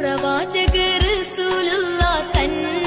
പ്രവാചക സുലുള്ള തന്റെ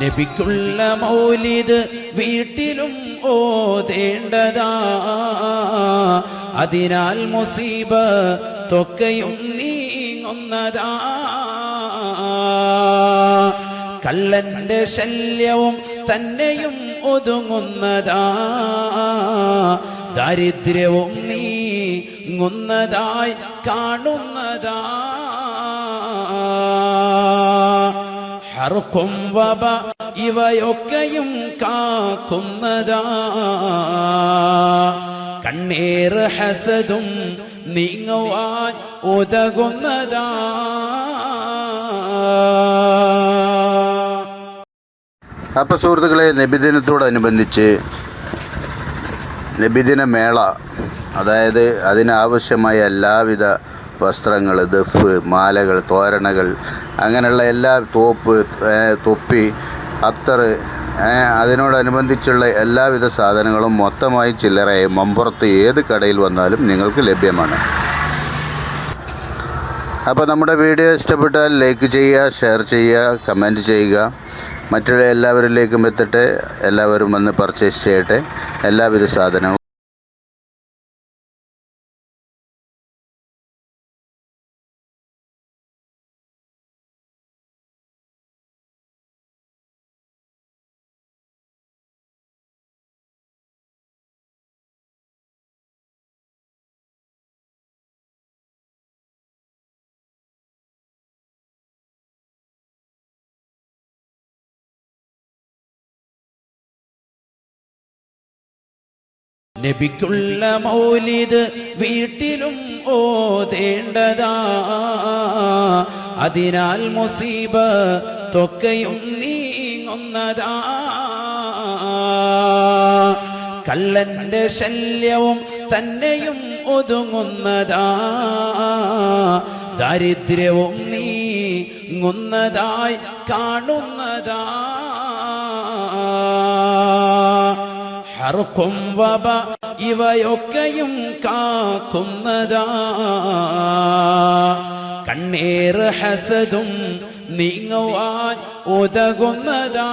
നബിക്കുള്ള മൗലിത് വീട്ടിലും ഓതേണ്ടതാ. അതിനാൽ മുസീബ തൊക്കയും നീങ്ങുന്നതാ. കള്ളന്റെ ശല്യവും തന്നെയും ഒതുങ്ങുന്നതാ. ദാരിദ്ര്യവും നീങ്ങുന്നതായി കാണുന്നതാ. ഹർക്കും വബ ഇവയൊക്കെയും കാക്കുന്നതാ. കണ്ണേറ് ഹസതും നീങ്ങുവാൻ ഉതകുന്നതാ. അപ്പോൾ സുഹൃത്തുക്കളെ നബിദിനത്തോടനുബന്ധിച്ച് നബിദിന മേള അതായത് അതിനാവശ്യമായ എല്ലാവിധ വസ്ത്രങ്ങൾ ദഫ് മാലകൾ തോരണകൾ അങ്ങനെയുള്ള എല്ലാ തോപ്പ് തൊപ്പി അത്തറ് അതിനോടനുബന്ധിച്ചുള്ള എല്ലാവിധ സാധനങ്ങളും മൊത്തമായി ചില്ലറയായി മമ്പുറത്ത് ഏത് കടയിൽ വന്നാലും നിങ്ങൾക്ക് ലഭ്യമാണ്. അപ്പോൾ നമ്മുടെ വീഡിയോ ഇഷ്ടപ്പെട്ടാൽ ലൈക്ക് ചെയ്യുക ഷെയർ ചെയ്യുക കമന്റ് ചെയ്യുക. മറ്റുള്ള എല്ലാവരിലേക്കും എത്തട്ടെ എല്ലാവരും വന്ന് പർച്ചേസ് ചെയ്യട്ടെ. എല്ലാവിധ സാധനവും നബിക്കുള്ള മൗലിദ് വീട്ടിലും ഓതേണ്ടതാ. അതിനാൽ മുസീബ തൊക്കയും നീങ്ങുന്നതാ. കള്ളന്റെ ശല്യവും തന്നെയും ഒതുങ്ങുന്നതാ. ദാരിദ്ര്യവും നീങ്ങുന്നതായി കാണുന്നതാ. ഹർക്കും വബ ഇവയൊക്കെയും കാക്കുന്നതാ. കണ്ണീർ ഹസതും നീങ്ങുവാൻ ഉതകുന്നതാ.